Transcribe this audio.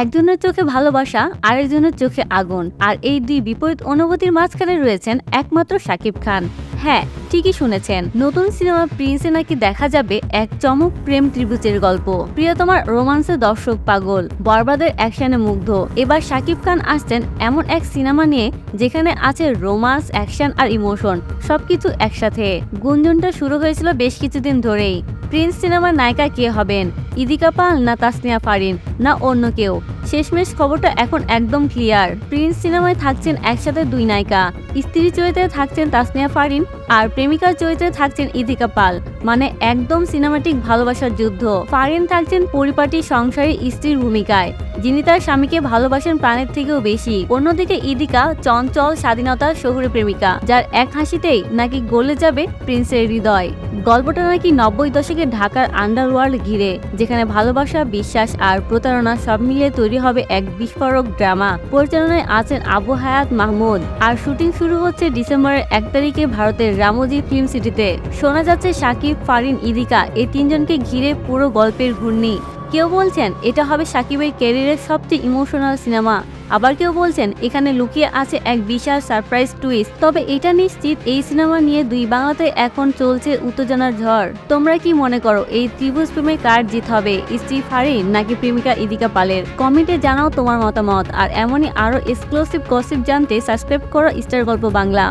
একজনের চোখে ভালোবাসা, আরেকজনের চোখে আগুন। আর এই দুই বিপরীত অনুভূতির মাঝখানে রয়েছেন একমাত্র শাকিব খান। হ্যাঁ ঠিকই শুনেছেন, নতুন সিনেমা প্রিন্সে নাকি দেখা যাবে এক চমক প্রেম ত্রিভুজের গল্প। প্রিয় তোমার রোমান্সে দর্শক পাগল, বরবাদের অ্যাকশনে মুগ্ধ। এবার শাকিব খান আসছেন এমন এক সিনেমা নিয়ে যেখানে আছে রোমান্স, অ্যাকশন আর ইমোশন, সবকিছু একসাথে। গুঞ্জনটা শুরু হয়েছিল বেশ কিছুদিন ধরেই। প্রিন্স সিনেমার নায়িকা কে হবেন? ইদিকা পাল না তাসনিয়া ফারিন? না অন্য কেউ? শেষমেশ খবরটা এখন একদম ক্লিয়ার প্রিন্স সিনেমায় থাকছেন একসাথে দুই নায়িকা। স্ত্রী চরিত্রে থাকছেন তাসনিয়া ফারিন আর প্রেমিকার চরিত্রে থাকছেন ইদিকা পাল। মানে একদম সিনেমাটিক ভালোবাসার যুদ্ধ। ফারিন থাকছেন পরিপাটি সংসারী স্ত্রীর ভূমিকায়। যিনি তার স্বামীকে ভালোবাসেন প্রাণের থেকেও বেশি। অন্যদিকে ইদিকা চঞ্চল স্বাধীনতার শহুরে প্রেমিকা, যার এক হাসিতেই নাকি গলে যাবে প্রিন্সের হৃদয়। গল্পটা নাকি নব্বই দশকে ঢাকার আন্ডারওয়ার্ল্ড ঘিরে, যেখানে ভালোবাসা, বিশ্বাস আর প্রতারণা সব মিলিয়ে তৈরি হবে এক বিস্ফোরক ড্রামা। পরিচালনায় আছেন আবু হায়াত মাহমুদ। আর শুটিং শুরু হচ্ছে ডিসেম্বরের এক তারিখে ভারতের রামোজি ফিল্ম সিটিতে। শোনা যাচ্ছে সাকিব, ফারিন, ইদিকা, এই তিনজনকে ঘিরে পুরো গল্পের ঘূর্ণি। কেউ বলছেন, এটা হবে সাকিবের ক্যারিয়ারের সবচেয়ে ইমোশনাল সিনেমা আবার কেউ বলছেন, এখানে লুকিয়ে আছে এক বিশাল সারপ্রাইজ টুইস্ট তবে এটা নিশ্চিত, এই সিনেমা নিয়ে দুই বাংলাতে এখন চলছে উত্তেজনার ঝড়। তোমরা কি মনে করো, এই ত্রিভুজ প্রেমে কার জিত হবে স্ত্রী ফারিন নাকি প্রেমিকা ইদিকা পালের? কমেন্টে জানাও তোমার মতামত, আর এমনই আরও এক্সক্লুসিভ গসিপ জানতে সাবস্ক্রাইব করো স্টার গল্প বাংলা।